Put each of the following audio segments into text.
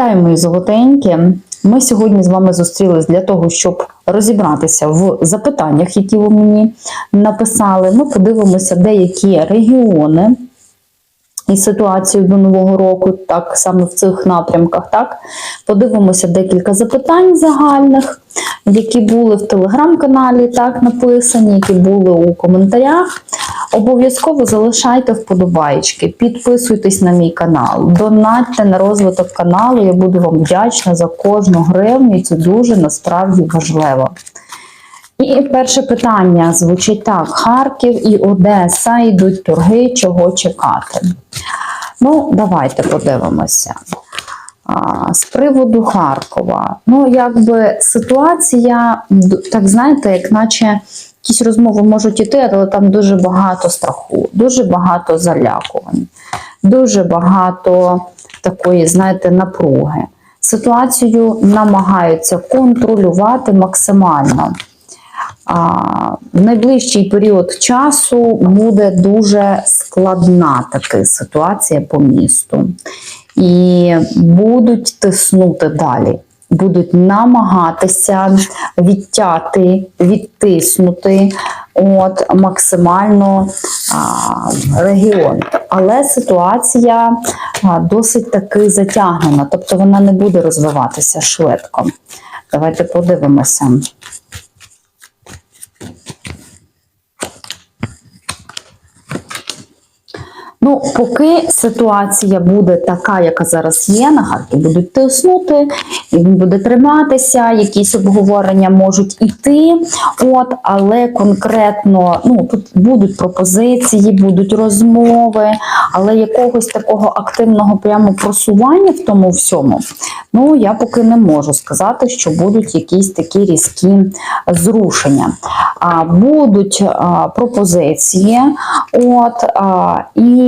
Вітаю, мої золотенькі. Ми сьогодні з вами зустрілись для того, щоб розібратися в запитаннях, які ви мені написали. Ми подивимося деякі регіони ситуацію до нового року, так саме в цих напрямках. Так подивимося декілька запитань загальних, які були в телеграм-каналі, так написані, які були у коментарях. Обов'язково залишайте вподобайки, підписуйтесь на мій канал, донатьте на розвиток каналу. Я буду вам вдячна за кожну гривню. і Це дуже насправді важливо. І перше питання звучить так: Харків і Одеса йдуть торги, чого чекати. Ну, давайте подивимося. А, З приводу Харкова. Ну, якби ситуація, так знаєте, як наче якісь розмови можуть іти, але там дуже багато страху, дуже багато залякувань, дуже багато такої, знаєте, напруги. Ситуацію намагаються контролювати максимально. В найближчий період часу буде дуже складна така ситуація по місту. І будуть тиснути далі, будуть намагатися відтяти, відтиснути от, максимально а, регіон. Але ситуація а, досить таки затягнена, тобто вона не буде розвиватися швидко. Давайте подивимося. Ну, поки ситуація буде така, яка зараз є, на Харків будуть тиснути, він буде триматися, якісь обговорення можуть іти. От, але конкретно ну, тут будуть пропозиції, будуть розмови, але якогось такого активного прямо просування в тому всьому, ну я поки не можу сказати, що будуть якісь такі різкі зрушення. А, будуть а, пропозиції, от, а, і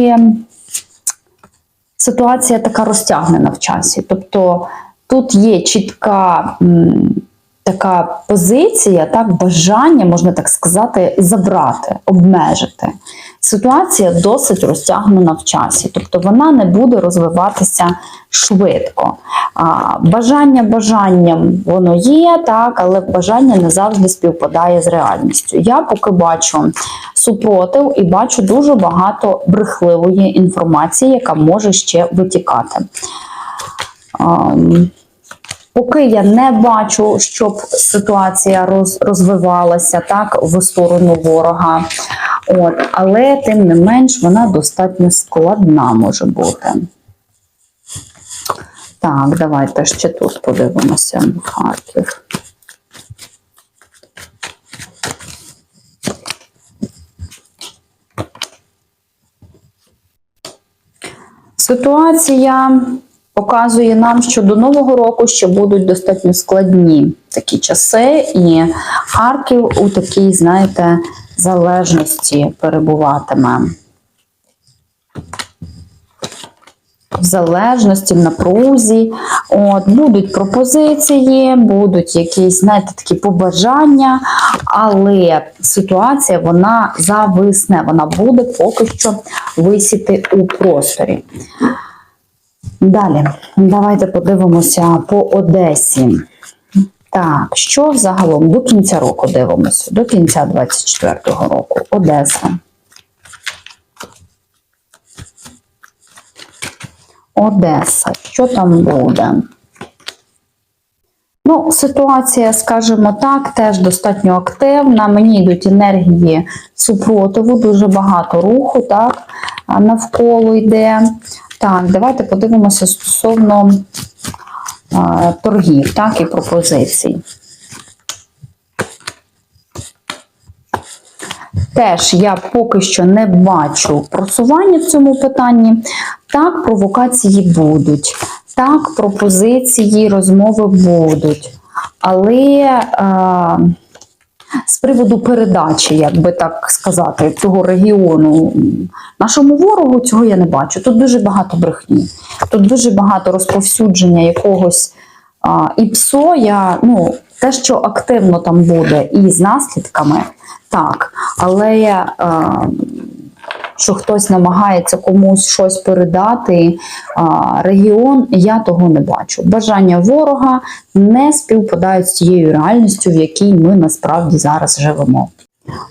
ситуація така розтягнена в часі. Тобто тут є чітка м, така позиція, так, бажання, можна так сказати, забрати, обмежити. Ситуація досить розтягнена в часі, тобто вона не буде розвиватися швидко. А, бажання бажанням воно є, так, але бажання не завжди співпадає з реальністю. Я поки бачу супротив і бачу дуже багато брехливої інформації, яка може ще витікати. Ам, Поки я не бачу, щоб ситуація роз, розвивалася так в сторону ворога, от, але тим не менш вона достатньо складна може бути. Так, давайте ще тут подивимося. Харків. Ситуація показує нам, що до Нового року ще будуть достатньо складні такі часи, і Харків у такій, знаєте, залежності перебуватиме. В залежності, в напрузі, от, будуть пропозиції, будуть якісь, знаєте, такі побажання, але ситуація вона зависне, вона буде поки що висіти у просторі. Далі, давайте подивимося по Одесі. Так, що загалом до кінця року дивимося? До кінця 24-го року. Одеса. Одеса. Що там буде? Ну, ситуація, скажімо так, теж достатньо активна. Мені йдуть енергії супротиву, дуже багато руху, так, навколо йде. Так, давайте подивимося стосовно а, торгів, так, і пропозицій. Теж я поки що не бачу просування в цьому питанні. Так, провокації будуть, так, пропозиції, розмови будуть. Але е, з приводу передачі, як би так сказати, цього регіону нашому ворогу, цього я не бачу. Тут дуже багато брехні, тут дуже багато розповсюдження якогось а, і ПСО. Ну, те, що активно там буде, і з наслідками, так, але. Е, що хтось намагається комусь щось передати регіон, я того не бачу. Бажання ворога не співпадають з тією реальністю, в якій ми насправді зараз живемо.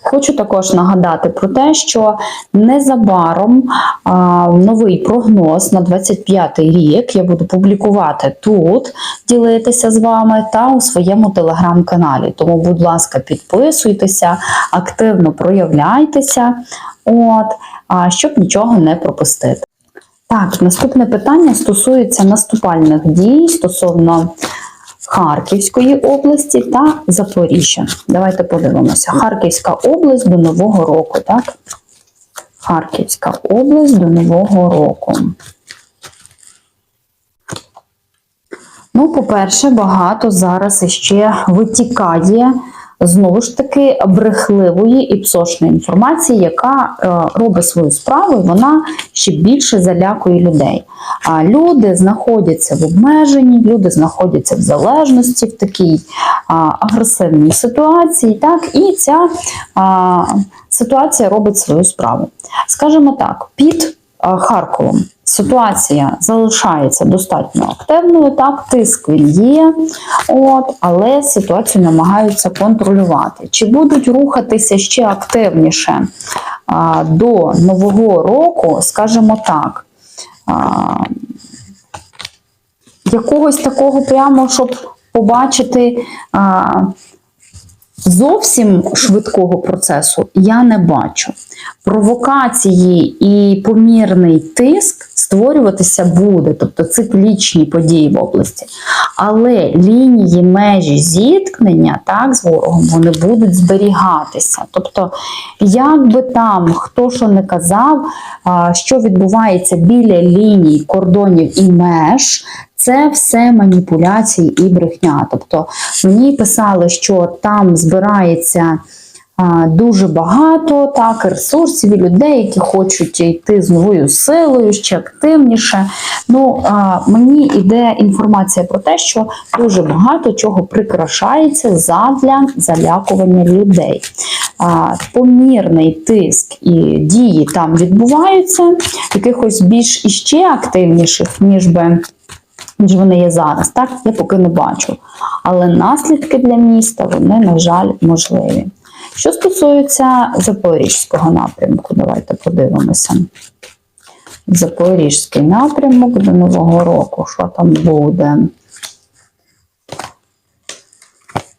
Хочу також нагадати про те, що незабаром а, новий прогноз на 25 рік я буду публікувати тут, ділитися з вами та у своєму телеграм-каналі. Тому, будь ласка, підписуйтеся, активно проявляйтеся, от, а, щоб нічого не пропустити. Так, наступне питання стосується наступальних дій стосовно Харківської області та Запоріжжя. Давайте подивимося. Харківська область до Нового року, так? Харківська область до Нового року. Ну, по-перше, багато зараз іще витікає знову ж таки брехливої і псошної інформації, яка е, робить свою справу, і вона ще більше залякує людей. А люди знаходяться в обмеженні, люди знаходяться в залежності, в такій агресивній ситуації, так, і ця ситуація робить свою справу. Скажімо так, під Харковом ситуація залишається достатньо активною, так, тиск він є, от, але ситуацію намагаються контролювати. Чи будуть рухатися ще активніше а, до Нового року, скажімо так. А, якогось такого прямо, щоб побачити а, зовсім швидкого процесу, я не бачу. Провокації і помірний тиск створюватися буде, тобто циклічні події в області. Але лінії межі зіткнення так, з ворогом вони будуть зберігатися. Тобто, як би там хто що не казав, що відбувається біля ліній кордонів і меж, це все маніпуляції і брехня. Тобто мені писали, що там збирається дуже багато так, ресурсів і людей, які хочуть йти з новою силою, ще активніше. Ну, мені йде інформація про те, що дуже багато чого прикрашається задля залякування людей. Помірний тиск і дії там відбуваються, якихось більш іще активніших, ніж би ніж вони є зараз. Так, я поки не бачу. Але наслідки для міста, вони, на жаль, можливі. Що стосується Запорізького напрямку, давайте подивимося. Запорізький напрямок до Нового року, що там буде?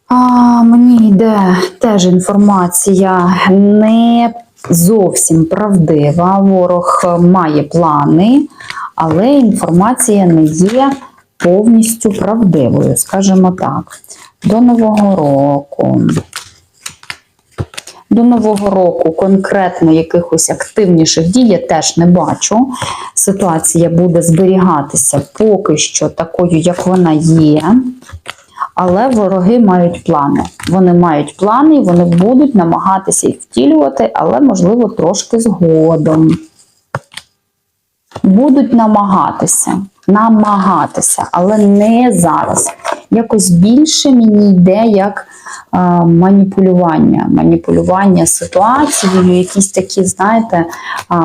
А, мені йде теж інформація не зовсім правдива. Ворог має плани, але інформація не є повністю правдивою, скажімо так. До Нового року. До Нового року конкретно якихось активніших дій я теж не бачу. Ситуація буде зберігатися поки що такою, як вона є. Але вороги мають плани. Вони мають плани і вони будуть намагатися їх втілювати, але, можливо, трошки згодом. Будуть намагатися, намагатися, але не зараз. Якось більше мені йде як а, маніпулювання, маніпулювання ситуацією, якісь такі, знаєте,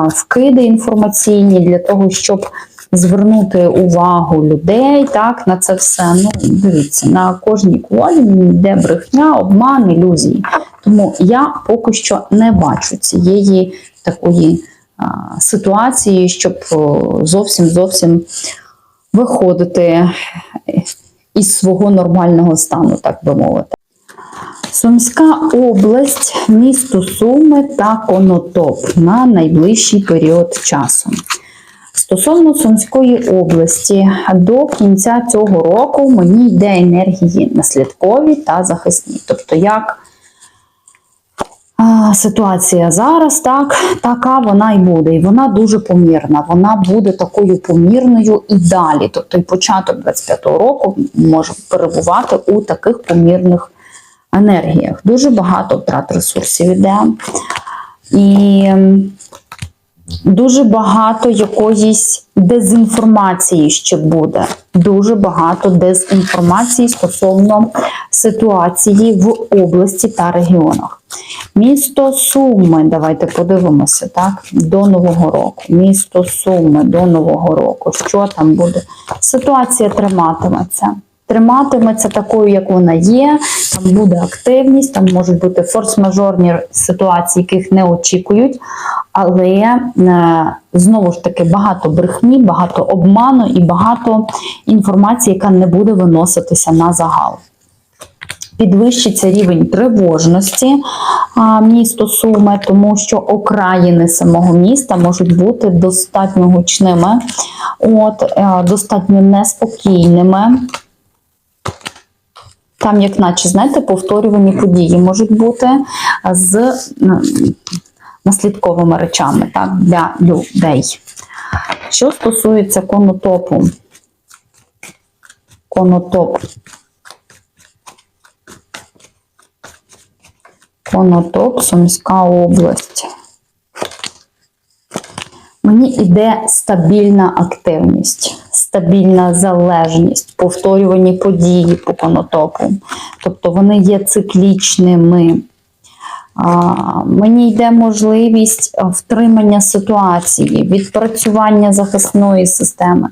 вкиди інформаційні для того, щоб звернути увагу людей так, на це все. Ну, дивіться, на кожній колі йде брехня, обман, ілюзії. Тому я поки що не бачу цієї такої а, ситуації, щоб зовсім зовсім виходити із свого нормального стану, так би мовити. Сумська область, місто Суми та Конотоп на найближчий період часу. Стосовно Сумської області, до кінця цього року мені йде енергії наслідкові та захисні. Тобто, як ситуація зараз, так, така вона і буде. І вона дуже помірна. Вона буде такою помірною і далі. Тобто, і початок 25-го року може перебувати у таких помірних енергіях. Дуже багато втрат ресурсів іде. І дуже багато якоїсь дезінформації ще буде. Дуже багато дезінформації стосовно ситуації в області та регіонах. Місто Суми, давайте подивимося, так, до Нового року. Місто Суми до Нового року. Що там буде? Ситуація триматиметься. Триматиметься такою, як вона є. Там буде активність, там можуть бути форс-мажорні ситуації, яких не очікують. Але е, знову ж таки багато брехні, багато обману і багато інформації, яка не буде виноситися на загал підвищиться рівень тривожності а, місто Суми, тому що окраїни самого міста можуть бути достатньо гучними, от, е, достатньо неспокійними. Там, як наче, знаєте, повторювані події можуть бути з наслідковими речами так, для людей. Що стосується конотопу, конотоп. Конотоп, Сумська область. Мені йде стабільна активність, стабільна залежність, повторювані події по конотопу. Тобто вони є циклічними. А, Мені йде можливість втримання ситуації, відпрацювання захисної системи.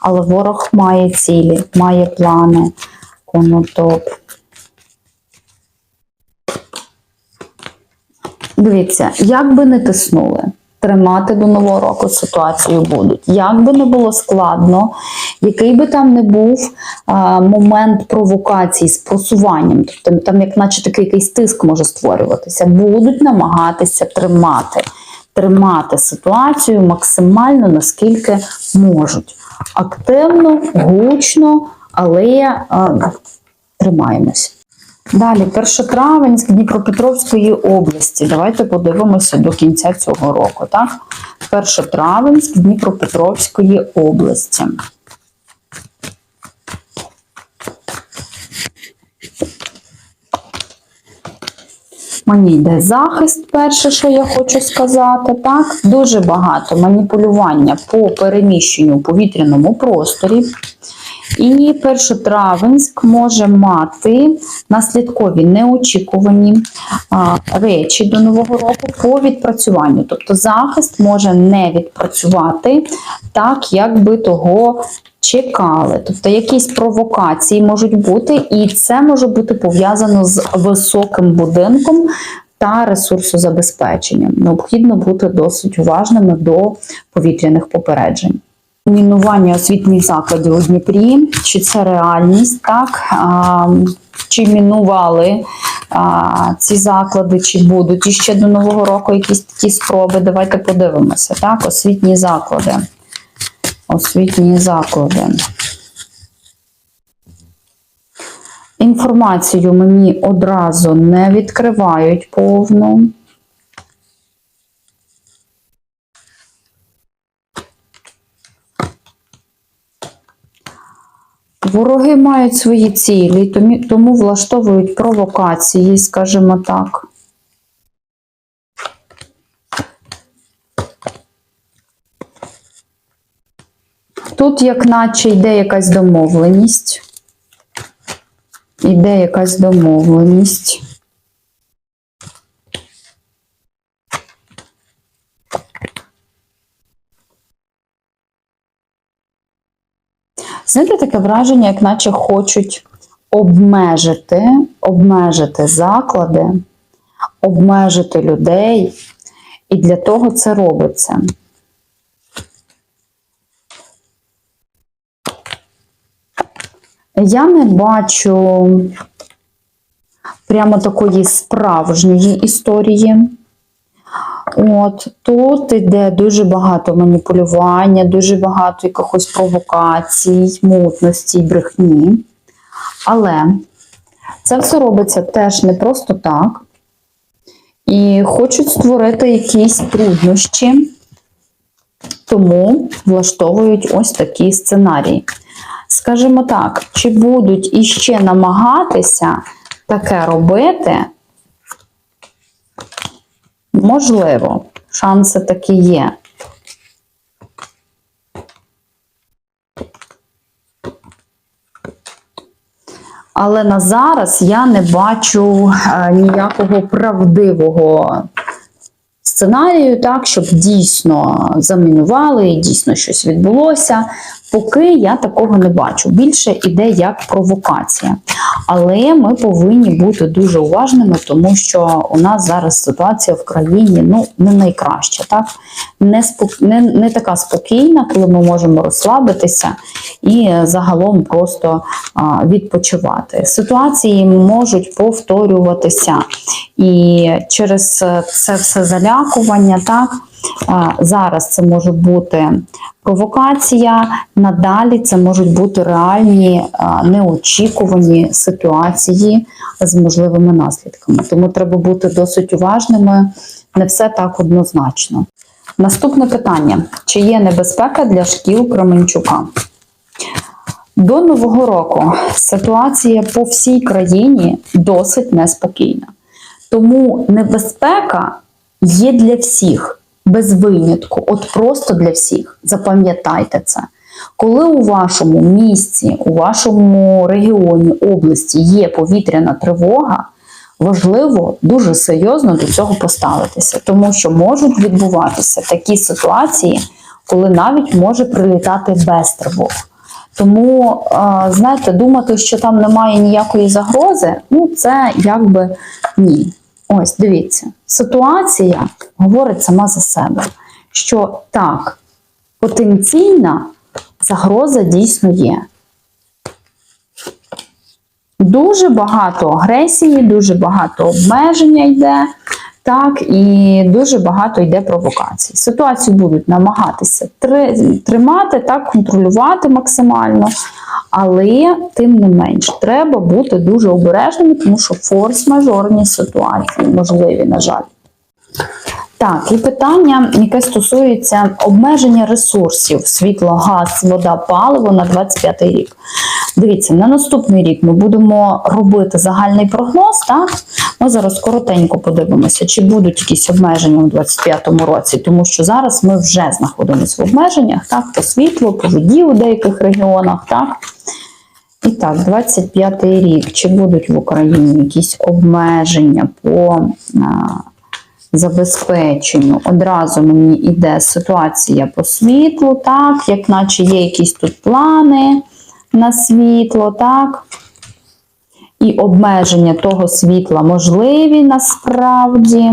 Але ворог має цілі, має плани. Конотоп. Дивіться, як би не тиснули, тримати до нового року ситуацію будуть. Як би не було складно, який би там не був а, момент провокації з просуванням, тобто там, як наче такий якийсь тиск може створюватися, будуть намагатися тримати, тримати ситуацію максимально наскільки можуть. Активно, гучно, але а, тримаємось. Далі, Першотравенськ Дніпропетровської області. Давайте подивимося до кінця цього року. Так? Першотравенськ Дніпропетровської області. Мені йде захист, перше, що я хочу сказати. Так, дуже багато маніпулювання по переміщенню у повітряному просторі. І першотравенськ може мати наслідкові неочікувані а, речі до нового року по відпрацюванню. Тобто захист може не відпрацювати так, як би того чекали. Тобто якісь провокації можуть бути, і це може бути пов'язано з високим будинком. Та ресурсозабезпеченням. Необхідно бути досить уважними до повітряних попереджень. Мінування освітніх закладів у Дніпрі, чи це реальність, так? Чи мінували ці заклади, чи будуть іще до Нового року якісь такі спроби. Давайте подивимося. Так, освітні заклади. Освітні заклади. Інформацію мені одразу не відкривають повну. Вороги мають свої цілі, тому- влаштовують провокації, скажімо так. Тут, як наче, йде якась домовленість. Іде якась домовленість. Знаєте, таке враження, як наче хочуть обмежити, обмежити заклади, обмежити людей, і для того це робиться. Я не бачу прямо такої справжньої історії. От тут йде дуже багато маніпулювання, дуже багато якихось провокацій, мутності, брехні. Але це все робиться теж не просто так. І хочуть створити якісь труднощі, тому влаштовують ось такі сценарії. Скажімо так, чи будуть іще намагатися таке робити? Можливо, шанси такі є. Але на зараз я не бачу е, ніякого правдивого сценарію, так, щоб дійсно замінували і дійсно щось відбулося. Поки я такого не бачу. Більше іде як провокація. Але ми повинні бути дуже уважними, тому що у нас зараз ситуація в країні ну, не найкраща, так? Не, спок... не, не така спокійна, коли ми можемо розслабитися і загалом просто а, відпочивати. Ситуації можуть повторюватися, і через е, це все залякування, так. Зараз це може бути провокація, надалі це можуть бути реальні неочікувані ситуації з можливими наслідками. Тому треба бути досить уважними, не все так однозначно. Наступне питання: чи є небезпека для шкіл Кременчука? До Нового року ситуація по всій країні досить неспокійна. Тому небезпека є для всіх, без винятку, от просто для всіх. Запам'ятайте це. Коли у вашому місці, у вашому регіоні, області є повітряна тривога, важливо дуже серйозно до цього поставитися, тому що можуть відбуватися такі ситуації, коли навіть може прилітати без тривог. Тому, знаєте, думати, що там немає ніякої загрози, ну це якби ні. Ось, дивіться, ситуація говорить сама за себе, що так, потенційна загроза дійсно є. Дуже багато агресії, дуже багато обмеження йде, так, і дуже багато йде провокацій. Ситуацію будуть намагатися три- тримати, так, контролювати максимально, але тим не менш, треба бути дуже обережними, тому що форс-мажорні ситуації можливі, на жаль. Так, і питання, яке стосується обмеження ресурсів: світло, газ, вода, паливо на 25 рік. Дивіться, на наступний рік ми будемо робити загальний прогноз. Так? Ми зараз коротенько подивимося, чи будуть якісь обмеження у 25 році, тому що зараз ми вже знаходимося в обмеженнях, так, по світлу, по воді у деяких регіонах. Так? І так, 25 рік. Чи будуть в Україні якісь обмеження по забезпеченню? Одразу мені йде ситуація по світлу, так, як наче є якісь тут плани на світло, так? І обмеження того світла можливі насправді.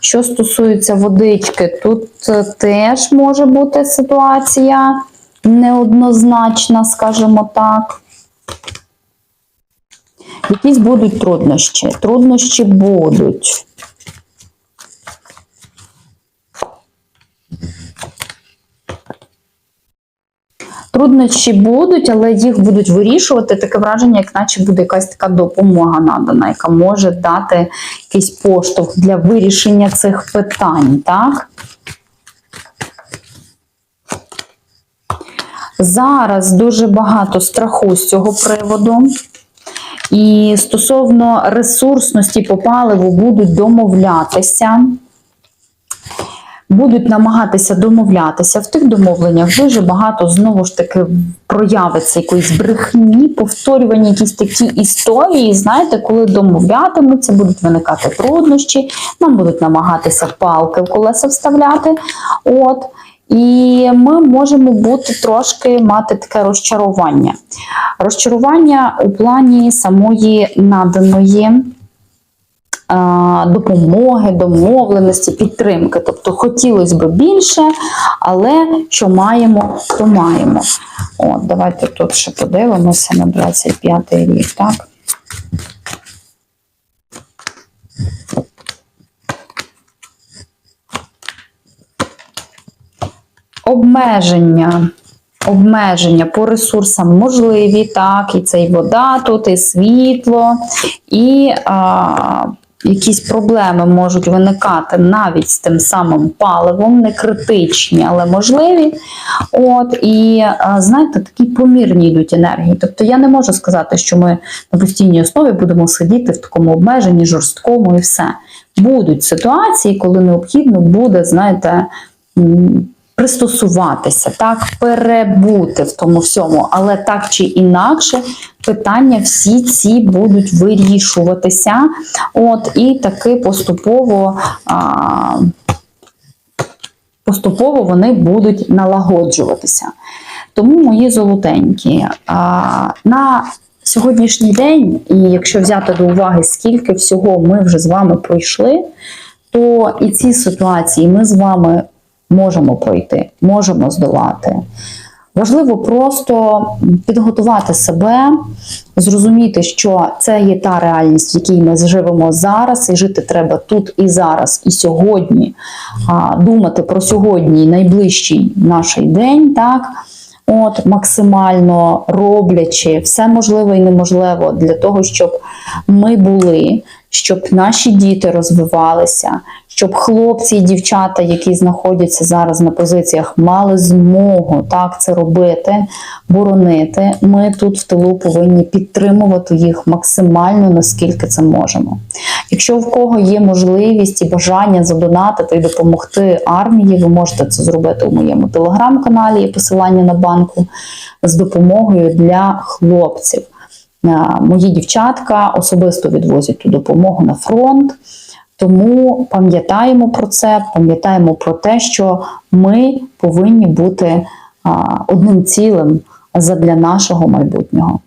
Що стосується водички, тут е, теж може бути ситуація неоднозначна, скажімо так. Якісь будуть труднощі. Труднощі будуть. Труднощі будуть, але їх будуть вирішувати. Таке враження, як наче буде якась така допомога надана, яка може дати якийсь поштовх для вирішення цих питань, так? Зараз дуже багато страху з цього приводу. І стосовно ресурсності по паливу будуть домовлятися. Будуть намагатися домовлятися. В тих домовленнях дуже багато знову ж таки проявиться якоїсь брехні, повторювання якісь такі історії. Знаєте, коли домовлятимуться, будуть виникати труднощі, нам будуть намагатися палки в колеса вставляти. От. І ми можемо бути трошки мати таке розчарування. Розчарування у плані самої наданої допомоги, домовленості, підтримки. Тобто хотілося б більше, але що маємо, то маємо. От, давайте тут ще подивимося на 25 рік, так? Обмеження. Обмеження по ресурсам можливі, так, і це і вода, тут, і світло, і а, якісь проблеми можуть виникати навіть з тим самим паливом, не критичні, але можливі. От, і знаєте, такі помірні йдуть енергії. Тобто я не можу сказати, що ми на постійній основі будемо сидіти в такому обмеженні, жорсткому і все. Будуть ситуації, коли необхідно буде, знаєте, пристосуватися, так, перебути в тому всьому, але так чи інакше, питання всі ці будуть вирішуватися. От, і таки поступово. А, Поступово вони будуть налагоджуватися. Тому мої золотенькі, на сьогоднішній день, і якщо взяти до уваги, скільки всього ми вже з вами пройшли, то і ці ситуації ми з вами можемо пройти, можемо здолати. Важливо просто підготувати себе, зрозуміти, що це є та реальність, в якій ми живемо зараз, і жити треба тут і зараз, і сьогодні, думати про сьогодні, найближчий наш день, так. От максимально роблячи все можливе і неможливе для того, щоб ми були, щоб наші діти розвивалися, щоб хлопці і дівчата, які знаходяться зараз на позиціях, мали змогу так це робити, боронити. Ми тут в тилу повинні підтримувати їх максимально наскільки це можемо. Якщо в кого є можливість і бажання задонатити і допомогти армії, ви можете це зробити у моєму телеграм-каналі. Є посилання на банку з допомогою для хлопців. Е, Мої дівчатка особисто відвозять ту допомогу на фронт. Тому пам'ятаємо про це, пам'ятаємо про те, що ми повинні бути одним цілим задля нашого майбутнього.